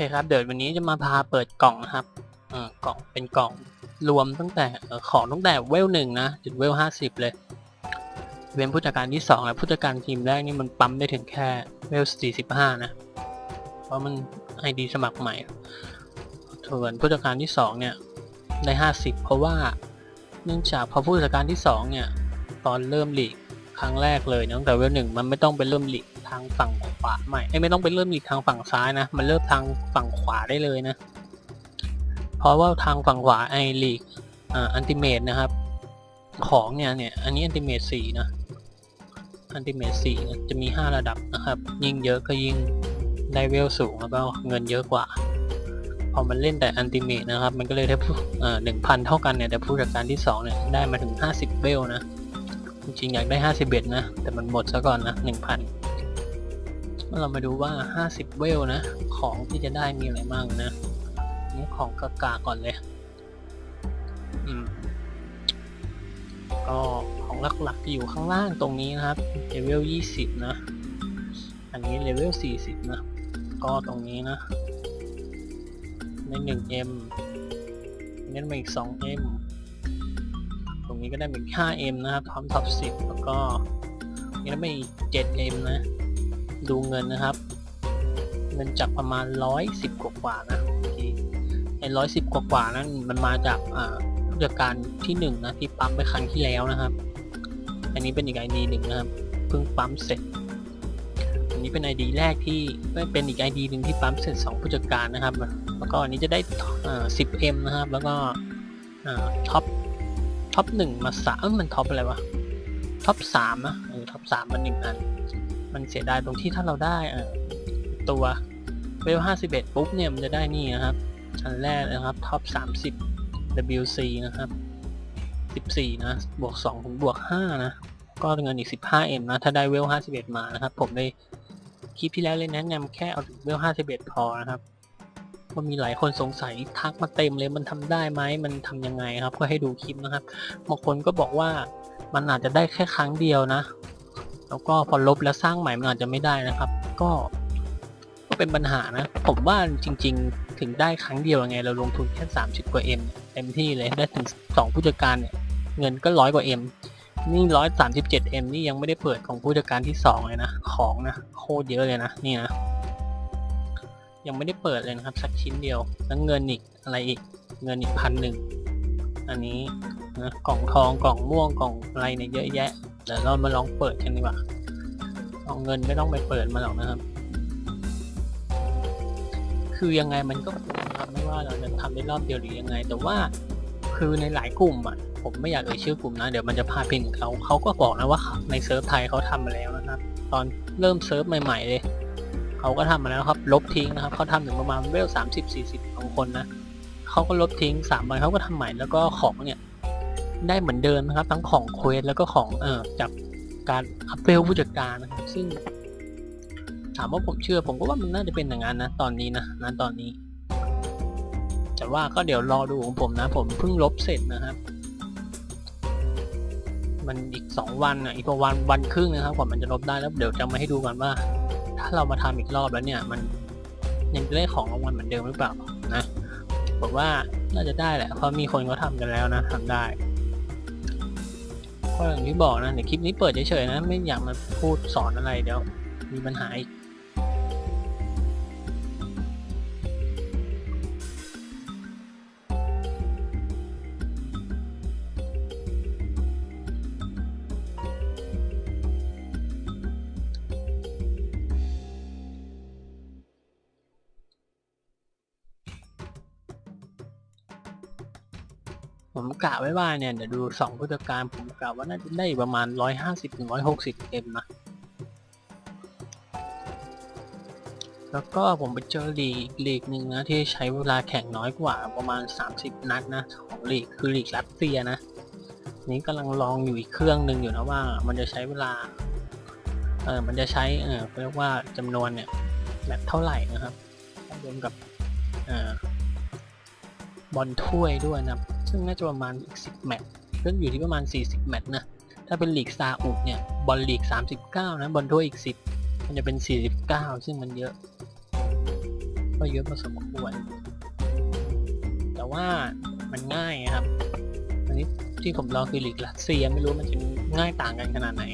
คครับ เดี๋ยววันนี้จะมาพาเปิดกล่องนะครับเออกล่องเป็นกล่องรวมตั้งแต่ของตั้งแต่เวลหนึ่งนะจนเวลห้าสิบเลยเว้นผู้จัดการที่สองและผู้จัดการทีมแรกนี่มันปั๊มได้ถึงแค่เวลสี่สิบห้านะ เพราะมันไอดีสมัครใหม่ส่วนผู้จัดการที่สองเนี่ยได้ห้าสิบเพราะว่าเนื่องจากพอผู้จัดการที่สองเนี่ยตอนเริ่มหลีกครั้งแรกเลยตั้งแต่เวลหนึ่งมันไม่ต้องไปเริ่มหลีกทางฝั่ง ขวาใหม่เอ้ยไม่ต้องไปเริ่มลีกทางฝั่งซ้ายนะ มันเริ่มทางฝั่งขวาได้เลยนะ เพราะว่าทางฝั่งขวาไอลีกอ่าอันติเมตนะครับ ของเนี่ยเนี่ยอันนี้อันติเมตสี่นะอันติเมตสี่จะมีห้าระดับนะครับ ยิ่งเยอะก็ยิ่งได้เวลสูงแล้วก็เงินเยอะกว่า พอมันเล่นแต่อันติเมตนะครับ มันก็เลยได้ผู้หนึ่งพันเท่ากันเนี่ยแต่ผู้จัดการที่สองเนี่ยได้มาถึงห้าสิบเวลนะ จริงอยากได้ห้าสิบเอ็ดนะ แต่มันหมดซะก่อนนะหนึ่งพัน เรามาดูว่าห้าสิบเวลนะ ของที่จะได้มีอะไรบ้างนะนี่ของกากาก่อนเลย อืม ก็ของหลักๆจะอยู่ข้างล่างตรงนี้นะครับ เลเวลยี่สิบนะ อันนี้เลเวลสี่สิบนะ ก็ตรงนี้นะ ในหนึ่ง M งั้นมาอีกสอง M ตรงนี้ก็ได้เป็น 5M นะครับ พร้อมท็อป10 แล้วก็นี่ได้ไปอีก 7M นะ ดูเงินนะครับ เงินจากประมาณ110กว่ากว่าๆนะโอเคไอ้110กว่ากว่าๆนั้นมันมาจากอ่าผู้จัดการที่1นะที่ปั๊มไปครั้งที่แล้วนะครับ อันนี้เป็นอีก ID หนึ่งนะครับเพิ่งปั๊มเสร็จ อันนี้เป็น ID แรกที่ไม่เป็นอีก ID หนึ่งที่ปั๊มเสร็จ2ผู้จัดการนะครับ แล้วก็อันนี้จะได้อ่า 10M นะครับ แล้วก็ท็อปท็อปหนึ่งมาสามเอ้ยมันท็อปอะไรวะท็อปสามนะท็อปสามมันหนึ่งอัน มันเสียดายตรงที่ถ้าเราได้ตัวเวลห้าสิบเอ็ดปุ๊บเนี่ยมันจะได้นี่นะครับ อันแรกนะครับท็อปสามสิบ WC นะครับสิบสี่นะ บวกสองบวกห้านะ ก็เงินอีกสิบห้าเอ็มนะ ถ้าได้เวลห้าสิบเอ็ดมานะครับ ผมได้คลิปที่แล้วเลยแนะนำแค่เอาถึงเวลห้าสิบเอ็ดพอนะครับก็มีหลายคนสงสัยทักมาเต็มเลยมันทำได้ไหมมันทำยังไงครับ ก็ให้ดูคลิปนะครับบางคนก็บอกว่ามันอาจจะได้แค่ครั้งเดียวนะ แล้วก็พอลบแล้วสร้างใหม่มันอาจจะไม่ได้นะครับ ก็ก็เป็นปัญหานะ ผมว่าจริง ๆ ถึงได้ครั้งเดียวไง เราลงทุนแค่ 30 กว่า M เต็มที่เลยได้ถึง 2 ผู้จัดการเนี่ยเงินก็ร้อยกว่า M นี่ร้อยสามสิบเจ็ด M นี่ยังไม่ได้เปิดของผู้จัดการที่สองเลยนะของนะโคตรเยอะเลยนะนี่นะยังไม่ได้เปิดเลยนะครับ สักชิ้นเดียวแล้วเงินอีกอะไรอีกเงินอีกพันหนึ่งอันนี้นะกล่องทองกล่องม่วงกล่องอะไรเนี่ยเยอะแยะ ดี๋ยวเรามาลองเปิดกันดีกว่าเอาเงินไม่ต้องไปเปิดมาหรอกนะครับ คือยังไงมันก็ทำไม่ว่าเราจะทำได้รอบเดียวหรือยังไง แต่ว่าคือในหลายกลุ่มอะ ผมไม่อยากเอ่ยชื่อกลุ่มนะ เดี๋ยวมันจะพาดพิงถึงเขาเขาก็บอกนะว่าในเซิร์ฟไทยเขาทำมาแล้วนะครับ ตอนเริ่มเซิร์ฟใหม่ ๆ เลยเขาก็ทำมาแล้วครับ ลบทิ้งนะครับเขาทำถึงประมาณเวลสามสิบสี่สิบของคนนะเขาก็ลบทิ้งสามวันเขาก็ทำใหม่แล้วก็ของเนี่ย ได้เหมือนเดิมนะครับ ทั้งของเควสแล้วก็ของเอ่อจากการอัพเวลผู้จัดการนะครับ ซึ่ง ถามว่าผมเชื่อ ผมก็ว่ามันน่าจะเป็นอย่างนั้นนะตอนนี้นะนะตอนนี้ แต่ว่าก็เดี๋ยวรอดูของผมนะ ผมเพิ่งลบเสร็จนะครับ มันอีกสองวันอะอีกประวันวันครึ่งนะครับกว่ามันจะลบได้แล้วเดี๋ยวจะมาให้ดูกันว่า ถ้าเรามาทำอีกรอบแล้วเนี่ย มันยังจะได้ของรางวัลเหมือนเดิมหรือเปล่านะผมว่าน่าจะได้แหละเพราะมีคนเขาทำกันแล้วนะทำได้ ก็อย่างที่บอกนะเดี๋ยวคลิปนี้เปิดเฉยๆนะ ไม่อยากมาพูดสอนอะไรเดี๋ยว มีปัญหาอีก กะไว้ว่าเนี่ยเดี๋ยวดูสองผู้จัดการผมกะว่าน่าจะได้ประมาณร้อยห้าสิบถึงร้อยหกสิบเอ็มนะแล้วก็ผมไปเจอลีกลีกหนึ่งนะที่ใช้เวลาแข่งน้อยกว่าประมาณ 30 นัดนะของลีกคือลีกรัสเซียนะ นี้กำลังลองอยู่อีกเครื่องหนึ่งอยู่นะว่า มันจะใช้เวลาเออมันจะใช้เออเรียกว่าจำนวนเนี่ยแบบเท่าไหร่นะครับรวมกับเออบอลถ้วยด้วยนะครับ ซึ่งน่าจะประมาณอีก10แมตช์ซึ่งอยู่ที่ประมาณ 40 แมตช์นะ ถ้าเป็นลีกซาอุเนี่ย บอลลีก 39 นะ บอลถ้วยอีก 10 มันจะเป็น 49 ซึ่งมันเยอะ ก็เยอะพอสมควร แต่ว่ามันง่ายครับ อันนี้ที่ผมลองคือหลีกรัสเซียไม่รู้มันจะง่ายต่างกันขนาดไหน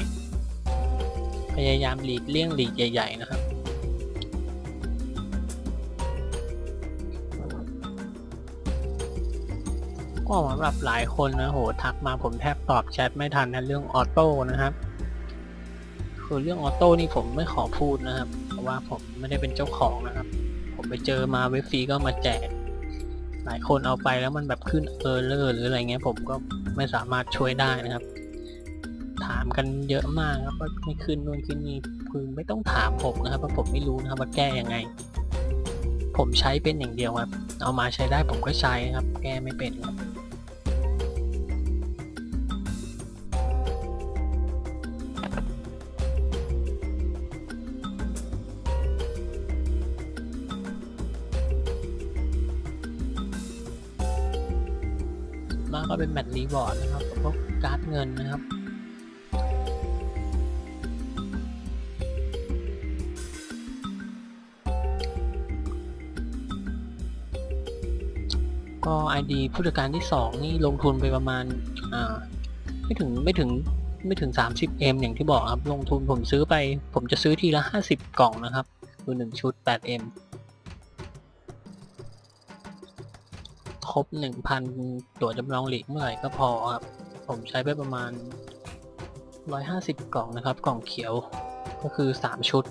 พยายามหลีกเลี่ยงหลีกใหญ่ ๆ นะครับ ก็สำหรับหลายคนนะโหทักมาผมแทบตอบแชทไม่ทันนะเรื่องออโต้นะครับ คือเรื่องออโต้นี่ผมไม่ขอพูดนะครับ เพราะว่าผมไม่ได้เป็นเจ้าของนะครับ ผมไปเจอมาเว็บฟรีก็มาแจก หลายคนเอาไปแล้วมันแบบขึ้นเออร์เลอร์หรืออะไรเงี้ย ผมก็ไม่สามารถช่วยได้นะครับ ถามกันเยอะมากครับว่าไม่ขึ้นนู่นขึ้นนี่คือไม่ต้องถามผมนะครับเพราะผมไม่รู้นะครับว่าแก้ยังไงผมใช้เป็นอย่างเดียวครับ เอามาใช้ได้ผมก็ใช้ครับ แก้ไม่เป็นครับ เป็นแมตช์รีวอร์ดนะครับกับพวกการ์ดเงินนะครับก็ ID ผู้จัดการที่สองนี่ลงทุนไปประมาณอ่าไม่ถึงไม่ถึงไม่ถึง 30M อย่างที่บอกครับ ลงทุนผมซื้อไป ผมจะซื้อทีละ 50 กล่องนะครับคือ1ชุด 8M รบ 1,000 ตัวจำลองหลีกเมื่อไหร่ก็พอครับ ผมใช้ไปประมาณ 150 กล่องนะครับ กล่องเขียวก็คือ 3 ชุด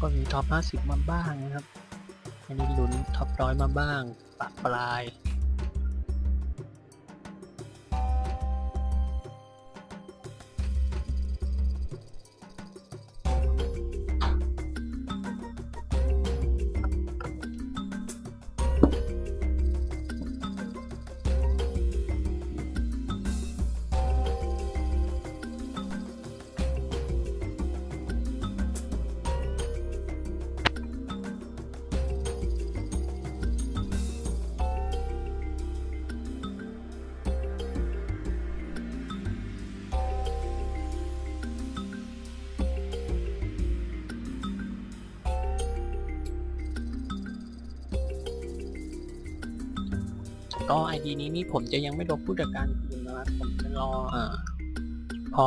ก็มีท็อป 50 มาบ้างนะครับอันนี้ลุ้นท็อปร้อยมาบ้างปะปลาย ID นี้นี่ผมจะยังไม่ลบผู้จัดการทีมนะครับผมจะรออ่าพอ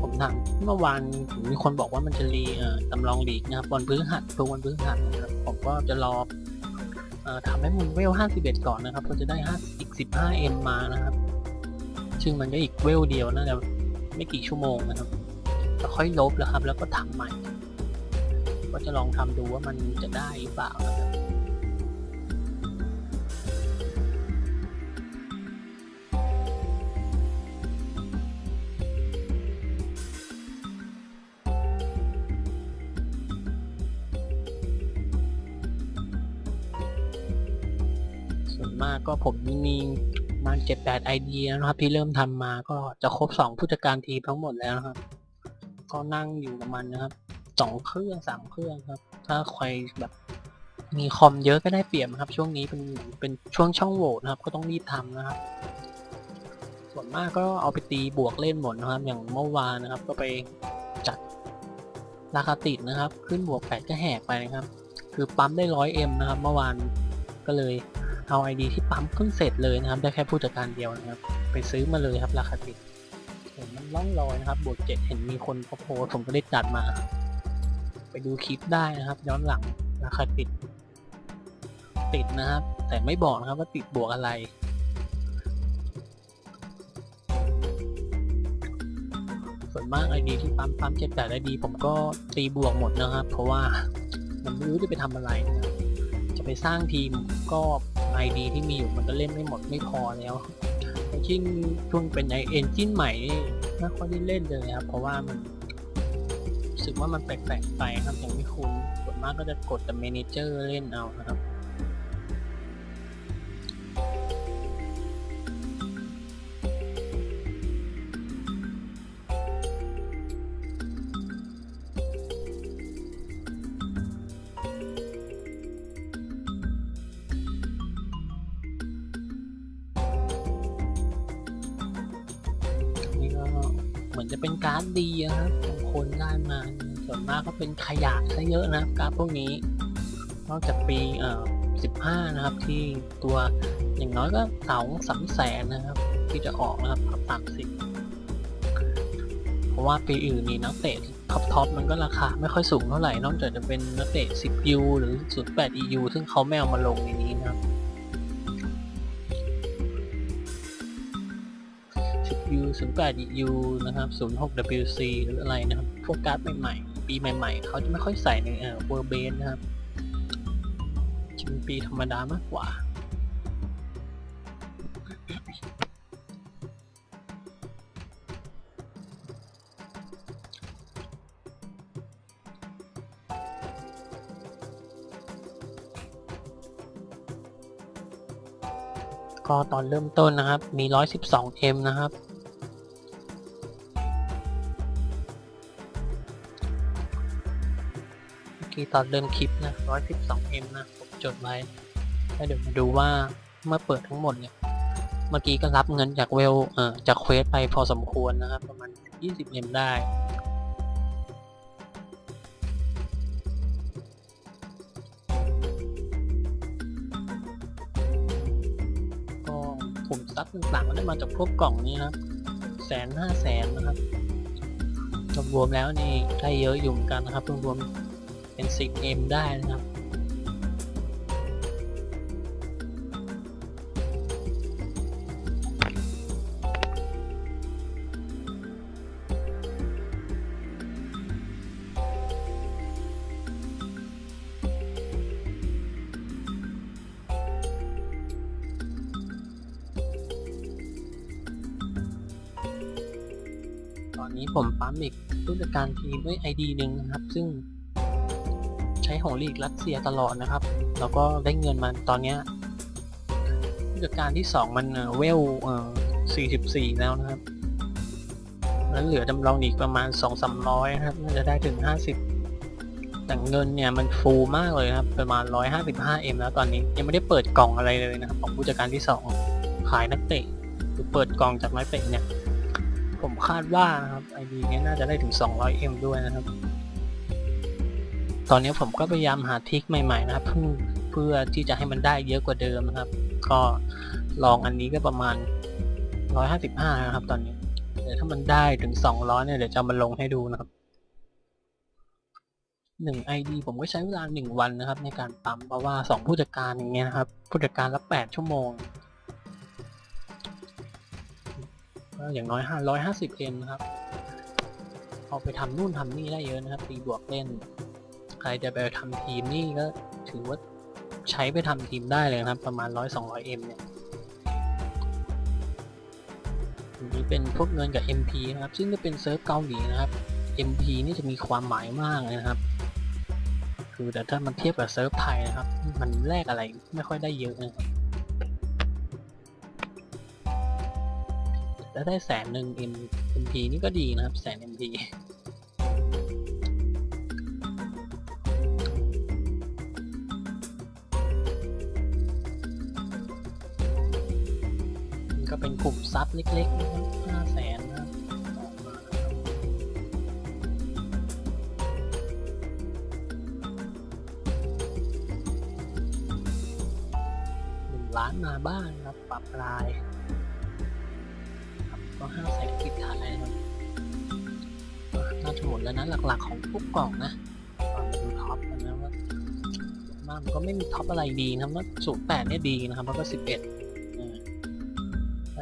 ผมทำเมื่อวานผมมีคนบอกว่ามันจะรีเอ่อจำลองลีกนะครับวันพฤหัสทุกวันพฤหัสนะครับผมก็จะรอเอ่อทำให้มันเวล 51 ก่อนนะครับเพื่อจะได้5อีก 15M มานะครับ ซึ่งมันก็อีกเวลเดียวน่าจะไม่กี่ชั่วโมงนะครับแล้วค่อยลบแล้วครับ แล้วก็ทำใหม่ ก็จะลองทำดูว่ามันจะได้หรือเปล่านะครับ 8 ID แล้วนะครับ ที่เริ่มทำมาก็จะครบ 2 ผู้จัดการทีทั้งหมดแล้วนะครับ ก็นั่งอยู่กับมันนะครับสองเครื่องสามเครื่องครับ ถ้าใครแบบมีคอมเยอะก็ได้เปรียบครับ ช่วงนี้เป็นเป็นช่วงช่องโหว่นะครับ ก็ต้องรีบทำนะครับ ส่วนมากก็เอาไปตีบวกเล่นหมดนะครับ อย่างเมื่อวานนะครับ ก็ไปจัดราคาติดนะครับ ขึ้นบวก8ก็แหกไปนะครับ คือปั๊มได้ร้อยเอ็มนะครับ เมื่อวานก็เลย เอา ID ที่ปั๊มเพิ่งเสร็จเลยนะครับ ได้แค่ผู้จัดการเดียวนะครับ ไปซื้อมาเลยครับราคาติดเห็นมันล่องลอยนะครับ บวกเจ็ดเห็นมีคนเขาโพสผมก็ได้จัดมา ไปดูคลิปได้นะครับ ย้อนหลังราคาติด ติดนะครับ แต่ไม่บอกนะครับว่าติดบวกอะไรส่วนมาก ID ที่ปั๊มปั๊มเจ็ดแปด ID ผมก็ตีบวกหมดนะครับ เพราะว่ามันไม่รู้จะไปทำอะไร จะไปสร้างทีมก็ ID ที่มีอยู่มันก็เล่นไม่หมดไม่พอแล้วแต่ยิ่งช่วงเป็นไอเอนจินใหม่นี่ไม่ค่อยได้เล่นเลยครับ เพราะว่ามันรู้สึกว่ามันแปลกๆไปครับยังไม่คุ้นส่วนมากก็จะกดแต่เมนเจอร์เล่นเอานะครับ จะเป็นการ์ดดีนะครับบางคนได้มาส่วนมากก็เป็นขยะซะเยอะนะครับการ์ดพวกนี้ นอกจากปีเอ่อ15 นะครับที่ตัวอย่างน้อยก็สองสามแสนนะครับ ที่จะออกนะครับครับต่ำสิเพราะว่าปีอื่นนี่นักเตะท็อปท็อปมันก็ราคาไม่ค่อยสูงเท่าไหร่ นอกจากจะเป็นนักเตะ 10 U หรือ 08 EU ซึ่งเขาไม่เอามาลงในนี้นะครับ 008 u นะครับ 06 WC หรืออะไรนะครับพวกการ์ดใหม่ๆ ปีใหม่ๆ เขาจะไม่ค่อยใส่ในเอ่อ World Base นะครับจะเป็นปีธรรมดามากกว่าก็ตอนเริ่มต้นนะครับ มี 112M นะครับี้ตอนเริ่มคลิปนะ 112M นะ ผมจดไว้ แล้วเดี๋ยวมาดูว่าเมื่อเปิดทั้งหมดเนี่ย เมื่อกี้ก็รับเงินจากเวลเอ่อจากเควสไปพอสมควรนะครับ ประมาณ 20M ได้ก็กลุ่มทรัพย์ต่างๆก็ได้มาจากพวกกล่องนี้นะครับแสนห้าแสนนะครับรวมๆแล้วนี่ได้เยอะอยู่เหมือนกันนะครับรวมๆ เป็น 10M ได้นะครับ ตอนนี้ผมปั๊มอีกผู้จัดการทีมด้วย ID หนึ่งนะครับ ซึ่ง ของลีกรัสเซียตลอดนะครับ แล้วก็ได้เงินมาตอนเนี้ยผู้จัดการที่ 2 มันเวลเอ่อ44 แล้วนะครับแล้วเหลือจำลองอีกประมาณ 2 3 0 0นะครับน่าจะได้ถึง 50 แต่เงินเนี่ยมันฟูมากเลยครับประมาณ 155M แล้วตอนนี้ยังไม่ได้เปิดกล่องอะไรเลยนะครับ ของผู้จัดการที่ 2 ขายนักเตะหรือเปิดกล่องจากนักเตะเนี่ย ผมคาดว่านะครับ ID เนี้ยน่าจะได้ถึง 200M ด้วยนะครับ ตอนนี้ผมก็พยายามหาทริคใหม่ๆนะครับเพื่อเพื่อที่จะให้มันได้เยอะกว่าเดิมนะครับ ก็ลองอันนี้ก็ประมาณ 155 นะครับ ตอนนี้ เดี๋ยวถ้ามันได้ถึง 200 เนี่ยเดี๋ยวจะมาลงให้ดูนะครับ1 ID ผมก็ใช้เวลา1วันนะครับ ในการปั๊มเพราะว่า2ผู้จัดการอย่างเงี้ยนะครับ ผู้จัดการละ8ชั่วโมงก็อย่างน้อย 550M นะครับ เอาไปทำนู่นทำนี่ได้เยอะนะครับ ตีบวกเล่น รจะไปทำทีมนี่ก็ถือว่าใช้ไปทำทีมได้เลยนะครับ ประมาณ 100-200M เนี่ยนี้เป็นพวกเงินกับ MP นะครับ ซึ่งจะเป็นเซิร์ฟเกาหลีนะครับ MP นี่จะมีความหมายมากเลยนะครับ คือแต่ถ้ามันเทียบกับเซิร์ฟไทยนะครับ มันแลกอะไรไม่ค่อยได้เยอะนะครับแล้วได้แสนหนึ่ง MP นี่ก็ดีนะครับ แสน MP ก็เป็นกลุ่มซับเล็กๆนะครับห้าแสนหนึ่งล้านมาบ้างครับ ปรับลายครับก็ห้าแสนปิดท้ายนะครับอะน่าจะหมดแล้วนะหลักๆของพวกกล่องนะตอนมาดูท็อปกันนะว่ามันก็ไม่มีท็อปอะไรดีนะครับว่าศูนย์แปดเนี่ยดีนะครับ แล้วก็สิบเอ็ด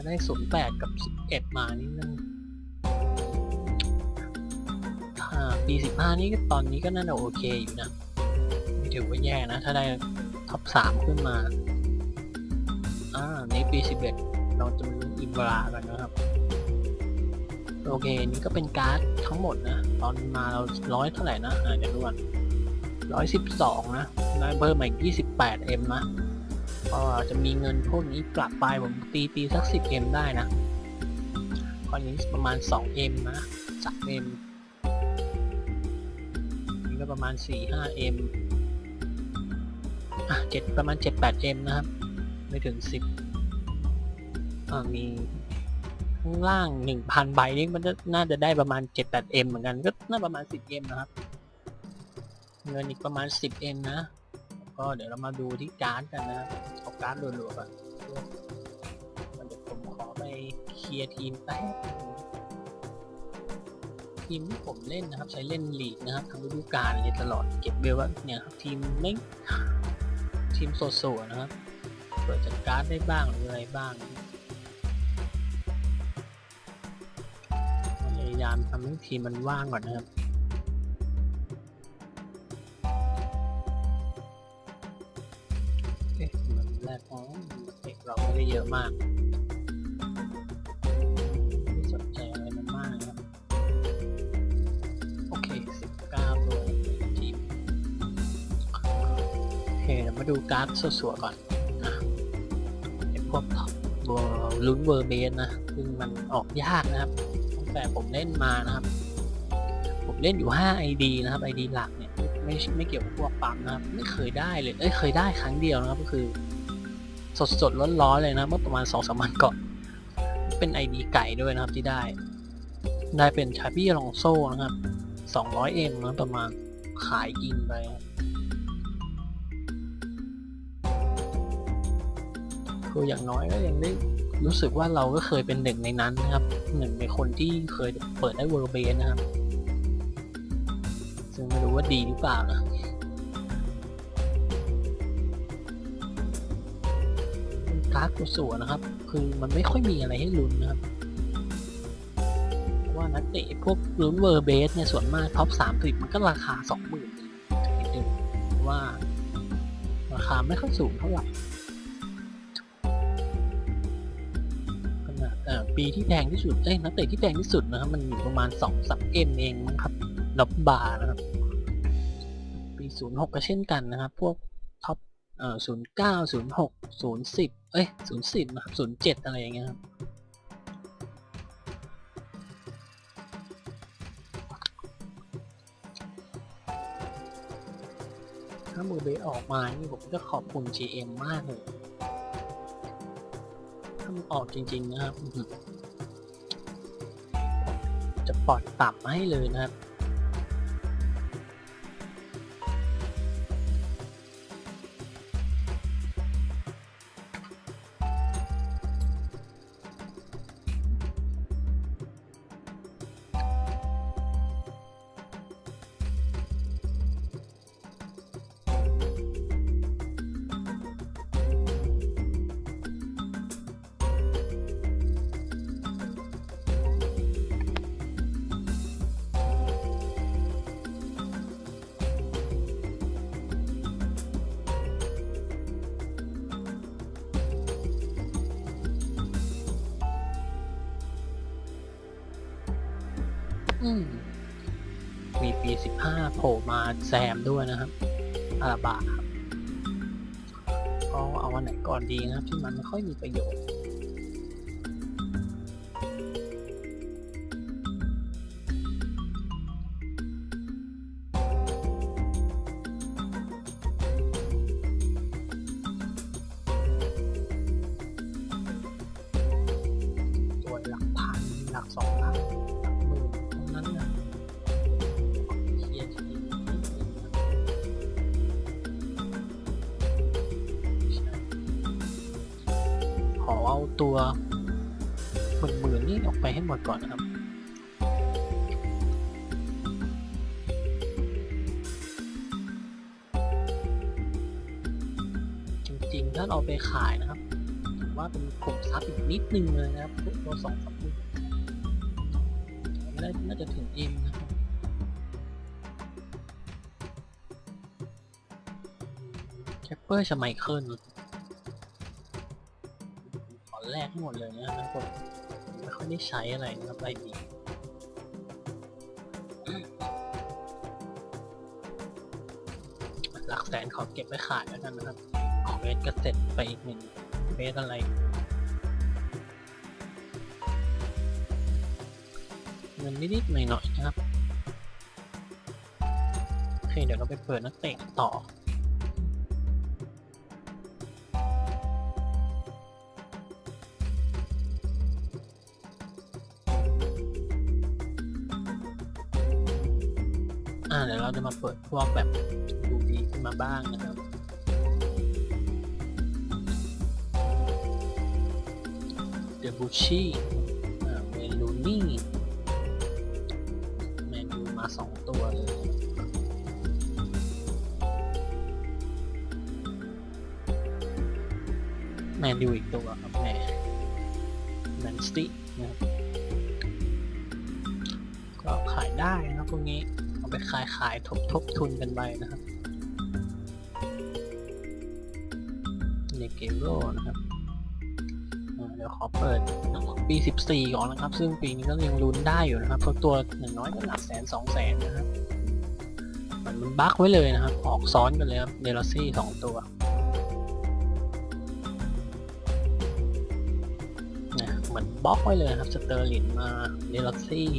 ได้ศูนย์แปดกับสิบเอ็ดมานี่นั่นปีสิบห้านี่ก็ตอนนี้ก็น่าจะโอเคอยู่นะไม่ถือว่าแย่นะ ถ้าได้ท็อปสามขึ้นมา อ่า ในปีสิบเอ็ดเราจะมาลุ้นอินวรากันนะครับ โอเค นี่ก็เป็นการ์ดทั้งหมดนะ ตอนมาเราร้อยเท่าไหร่นะเดี๋ยวดูก่อนร้อยสิบสองนะ ได้เพิ่มมาอีกยี่สิบแปดเอ็มนะ ก็จะมีเงินพวกนี้กลับไปผมตีตีสักสิบเอ็มได้นะก้อนนี้ประมาณสองเอ็มนะสามเอ็มนี่ก็ประมาณสี่ห้าเอ็มอะเจ็ดประมาณเจ็ดแปดเอ็มนะครับ ไม่ถึงสิบอ่ามีข้างล่างหนึ่งพันใบนี่มันจะน่าจะได้ประมาณเจ็ดแปดเอ็มเหมือนกัน ก็น่าประมาณสิบเอ็มนะครับ เงินอีกประมาณสิบเอ็มนะ ก็เดี๋ยวเรามาดูที่การ์ดกันนะครับเอาการ์ดรัวๆก่อนมันเดี๋ยวผมขอไปเคลียร์ทีมแป๊บทีมที่ผมเล่นนะครับ ใช้เล่นลีกนะครับทั้งฤดูกาลเลยตลอดเก็บเบลว่าเนี่ยครับทีมไม่ทีมโซๆนะครับเปิดจากการ์ดได้บ้างหรืออะไรบ้างพยายามทำให้ทีมมันว่างก่อนนะครับ ม่ได้เยมากไม่สนใจอะไรมันมากนะครับ โอเคสิบเก้าตัวทีมโอเคเดี๋ยวมาดูการ์ดสวยๆก่อนนะไอพวกตัวลุ้นเวอร์เบสนะซึ่งมันออกยากนะครับตั้งแต่ผมเล่นมานะครับผมเล่นอยู่ 5 ID นะครับ ID หลักเนี่ย ไม่ไม่เกี่ยวกับพวกปั๊มนะครับ ไม่เคยได้เลย เอ้ย เคยได้ครั้งเดียวนะครับ ก็คือ สดสดร้อนร้อนๆเลยนะ เมื่อประมาณ2องสามวันก่อนเป็น ID ไก่ด้วยนะครับที่ได้ ได้เป็นชาบี้ลองโซ่นะครับ 200M นะประมาณขายกินไปคืออย่างน้อยก็ยังได้รู้สึกว่าเราก็เคยเป็นหนึ่งในนั้นนะครับหนึ่งในคนที่เคยเปิดได้เวอร์เบนนะครับ ซึ่งไม่รู้ว่าดีหรือเปล่านะ การ์ดสวยนะครับ คือมันไม่ค่อยมีอะไรให้ลุ้นนะครับเพราะว่านักเตะพวกลุ้นเวอร์เบสเนี่ยส่วนมากท็อปสามสิบมันก็ราคาสองหมื่นนิดนึงว่า ราคาไม่ค่อยสูงเท่าไหร่ขนาดเอ่อปีที่แพงที่สุดเอ้ยนักเตะที่แพงที่สุดนะครับ มันอยู่ประมาณสองสามเอ็มเองมั้งครับดอบบาร์นะครับ ปีศูนย์หกก็เช่นกันนะครับ พวกท็อปเอ่อศูนย์เก้าศูนย์หกศูนย์สิบ เอ้ยศูนย์สิบนะครับศูนย์เจ็ดอะไรอย่างเงี้ยครับถ้ามือเบสออกมานี่ผมจะขอบคุณ GM มากเลย ถ้ามันออกจริง ๆ นะครับ จะปลอดต่ำให้เลยนะครับ โผล่มาแซมด้วยนะครับอาราบาครับก็เอาวันไหนก่อนดีนะครับที่มันไม่ค่อยมีประโยชน์ อเอาตัวหมื่นหมื่นๆนี่ออกไปให้หมดก่อนนะครับ จริงๆ ถ้าเราไปขายนะครับถือว่าเป็นกลุ่มทรัพย์อีกนิดนึงเลยนะครับตัวสองสามหมื่นไม่ได้น่าจะถึงเอ็มนะครับแคปเปอร์ชไมเคิล ได้ใช้อะไรนะครับไอดีหลักแสนขอเก็บไว้ขายแล้วกันนะครับเฟสก็เสร็จไปอีกหนึ่งเฟสอะไรเงินนิดๆหน่อยๆนะครับ โอเค เดี๋ยวเราไปเปิดนักเตะต่อ มาเปิดพวกแบบดูดีขึ้นมาบ้างนะครับเดบูชี่เมลูนี่แมนูมาสองตัวเลยแมนยูอีกตัวครับแมนแมนสตี้นะครับ ขายขายทบทบทุนกันไปนะครับเนเกมโรนะครับเดี๋ยวขอเปิดปี 14 ก่อนนะครับ ซึ่งปีนี้ก็ยังลุ้นได้อยู่นะครับเพราะตัวอย่างน้อยก็หลักแสนสองแสนนะครับมันมันบั๊กไว้เลยนะครับ ออกซ้อนกันเลยครับเดลซี่สองตัวนะเหมือนบล็อกไว้เลยนะครับสเตอร์ลินมาเดลซี่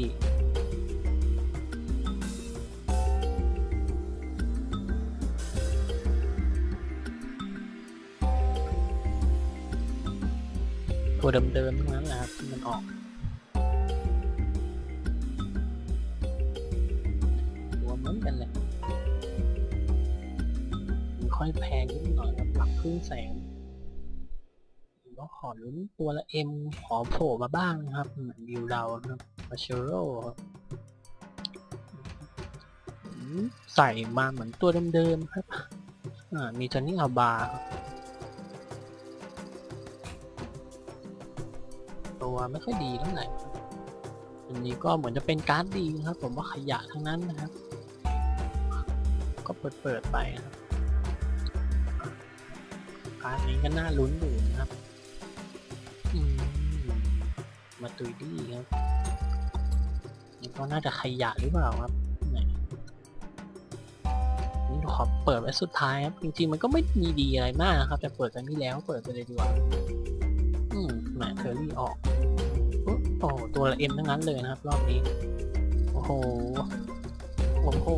ตัวเดิมๆทั้งนั้นแหละครับที่มันออก ตัวเหมือนกันเลยมันค่อยแพงขึ้นหน่อยครับหลักครึ่งแสนก็ขอลุ้นตัวละเอ็มขอโผล่มาบ้างนะครับเหมือนวิวเรานะครับมาเชโร่ใส่มาเหมือนตัวเดิมๆครับ อ่า มีจอนนี่อาบาครับ ตัวไม่ค่อยดีเท่าไหร่ครับอันนี้ก็เหมือนจะเป็นการ์ดดีนะครับผมว่าขยะทั้งนั้นนะครับ ก็เปิดเปิดๆไปนะครับ การ์ดนี้ก็น่าลุ้นอยู่นะครับมาตุยดีครับนี่ก็น่าจะขยะหรือเปล่าครับนี่ขอเปิดไว้สุดท้ายครับ จริงๆมันก็ไม่มีดีอะไรมากนะครับ แต่เปิดกันที่แล้วเปิดไปเลยดีกว่า อืมแหมเทอร์รี่ออก ตัวละเอ็มทั้งนั้นเลยนะครับ รอบนี้ โอ้โห โอ้โห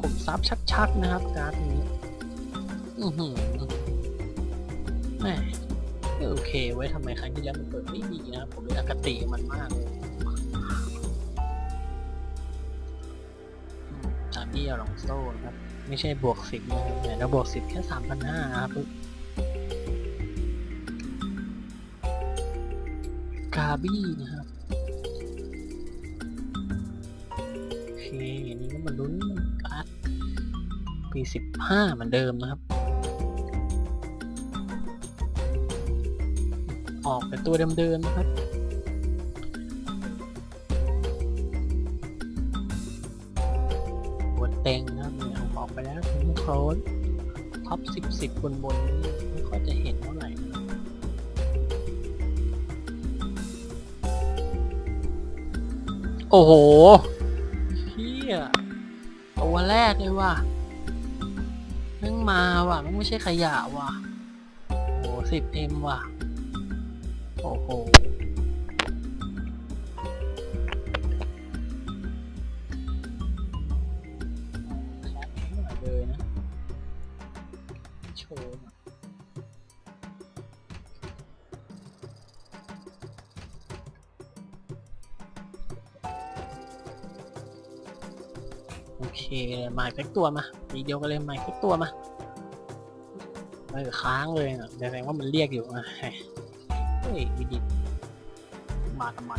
ขมทรัพย์ชัดๆนะครับ การ์ดนี้ อือหือแหมไม่โอเค ไว้ทำไมครั้งที่แล้วมันเปิดไม่ดีนะผมเลยอคติมันมากเลยจาบี้อลองโซ่นะครับ ไม่ใช่บวกสิบนะแต่ถ้าบวกสิบแค่สามพันห้าครับ กาบี้นะครับโอเคอันนี้ก็มาลุ้นการ์ดปีสิบห้าเหมือนเดิมนะครับ ออกเป็นตัวเดิมๆนะครับหัวเต็งนะครับเนี่ยออกไปแล้วคุณโครนท็อปสิบสิบบนบน โอ้โหเฮียตัวแรกเลยว่ะแม่งมาว่ะม่งไม่ใช่ขยะว่ะโอ้สิบเอ็มว่ะ โอ้โห เพ็กตัวมาทีเดียวกันเลยหมายเพ็กตัวมาเออค้างเลยนะแสดงว่ามันเรียกอยู่อะเฮ้ยวิดิตมาทำไม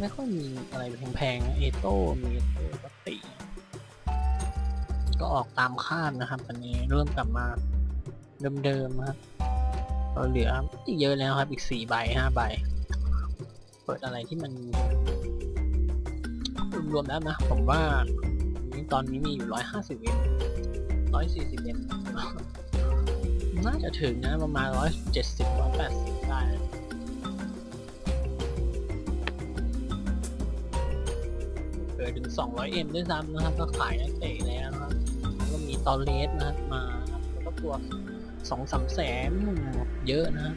ไม่ค่อยมีอะไรแพงๆเอโต้มีเอโต้ปกติ ก็ออกตามคาดนะครับอันนี้เริ่มกลับมาเดิมๆครับเราเหลืออีกเยอะแล้วครับอีกสี่ใบห้าใบ เปิดอะไรที่มัน รวมๆแล้วนะ ผมว่าตอนนี้มีอยู่ร้อยห้าสิบเอ็มร้อยสี่สิบเอ็มน่าจะถึงนะประมาณร้อยเจ็ดสิบร้อยแปดสิบได้เกิดถึงสองร้อยเอ็มด้วยซ้ำนะครับ ก็ขายนักเตะแล้วนะครับก็มีตอเลสนะครับมาแล้วก็ตัวสองสามแสนเยอะนะ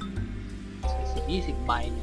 สี่สิบยี่สิบใบเนี่ย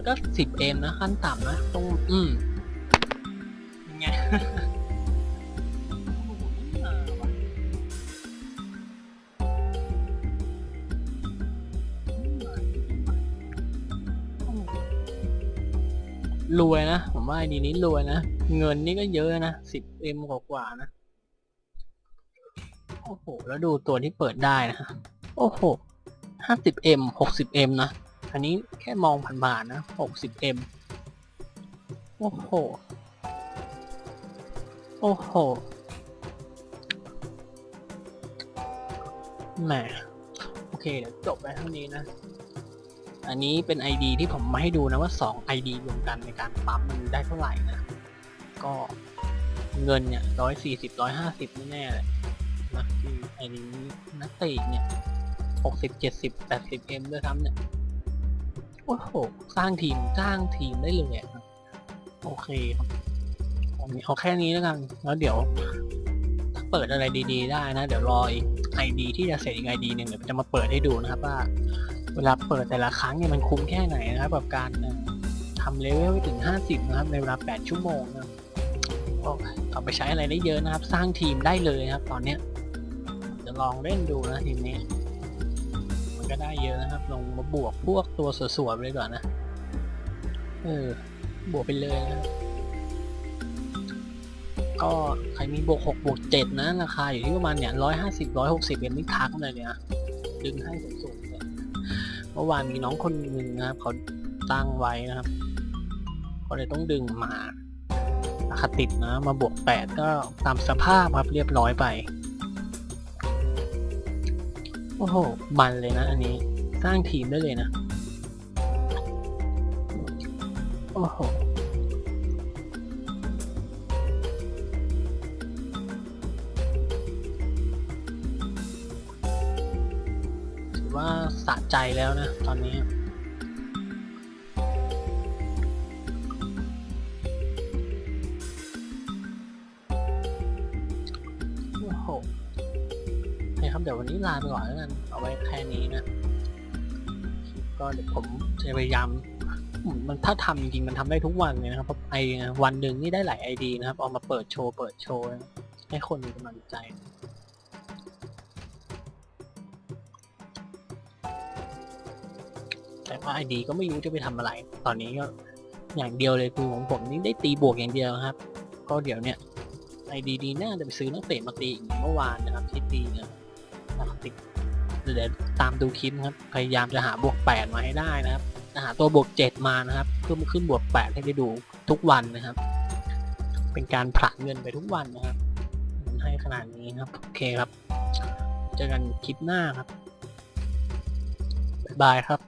อยก็สิบเอ็มนะขั้นต่ำนะต้องอืมยังไงรวยนะ ผมว่าไอดีนี้รวยนะ เงินนี่ก็เยอะนะสิบเอ็มกว่าๆนะ โอ้โห แล้วดูตัวที่เปิดได้นะฮะโอ้โหห้าสิบเอ็มหกสิบเอ็มนะ อันนี้แค่มองผ่านๆนะหกสิบเอ็มโอ้โห โอ้โห แหม โอเค เดี๋ยวจบไปเท่านี้นะ อันนี้เป็น ID ที่ผมมาให้ดูนะว่า 2 ID รวมกันในการปั๊มมันได้เท่าไหร่นะ ก็เงินเนี่ยร้อยสี่สิบร้อยห้าสิบแน่เลยนะที่ไอ้นี้นักเตะเนี่ยหกสิบเจ็ดสิบแปดสิบเอ็มด้วยซ้ำเนี่ย อ้โห สร้างทีม สร้างทีมได้เลยอะครับ โอเคครับเอาแค่นี้แล้วกัน แล้วเดี๋ยว ถ้าเปิดอะไรดี ๆ ได้นะ เดี๋ยวรออีก ID ที่จะเสร็จอีก ID หนึ่งเดี๋ยวจะมาเปิดให้ดูนะครับว่า เวลาเปิดแต่ละครั้งเนี่ยมันคุ้มแค่ไหนนะครับกับการทำเลเวลไปถึง 50 นะครับ ในเวลา 8 ชั่วโมงนะก็เอาไปใช้อะไรได้เยอะนะครับ สร้างทีมได้เลยนะครับ ตอนเนี้ยจะลองเล่นดูนะทีมนี้ ก็ได้เยอะนะครับ ลงมาบวกพวกตัวสวยๆไปเลยก่อนนะ เออ บวกไปเลยนะก็ใครมีบวก6บวก7นะ ราคาอยู่ที่ประมาณเนี่ย150 160เอ็มนี่ทักเลยเนี่ย ดึงให้สูงๆเลยเมื่อวานมีน้องคนหนึ่งนะครับ เขาตั้งไว้นะครับก็เลยต้องดึงมาราคาติดนะ มาบวก8ก็ตามสภาพครับเรียบร้อยไป โอ้โหมันเลยนะอันนี้ สร้างทีมได้เลยนะ โอ้โห ถือว่าสะใจแล้วนะ ตอนนี้ เดี๋ยววันนี้ลาไปก่อนแล้วกันเอาไว้แค่นี้นะ ก็เดี๋ยวผมจะพยายาม มันถ้าทำจริงๆมันทำได้ทุกวันเลยนะครับไอวันหนึ่งนี่ได้หลายไอดีนะครับ เอามาเปิดโชว์เปิดโชว์ให้คนมีกำลังใจแต่ว่าไอดีก็ไม่รู้จะไปทำอะไร ตอนนี้ก็อย่างเดียวเลยคือของผมนี่ได้ตีบวกอย่างเดียวครับ ก็เดี๋ยวเนี่ยไอดีดีน่าจะไปซื้อนักเตะมาตีอีกเมื่อวานนะครับที่ตีเนี่ย ติดเดี๋ยวตามดูคลิปครับ พยายามจะหาบวกแปดมาให้ได้นะครับจะหาตัวบวกเจ็ดมานะครับ เพื่อมาขึ้นบวกแปดให้ได้ดูทุกวันนะครับ เป็นการผลักเงินไปทุกวันนะครับ ให้ขนาดนี้ครับ โอเคครับ เจอกันคลิปหน้าครับ บ๊ายบายครับ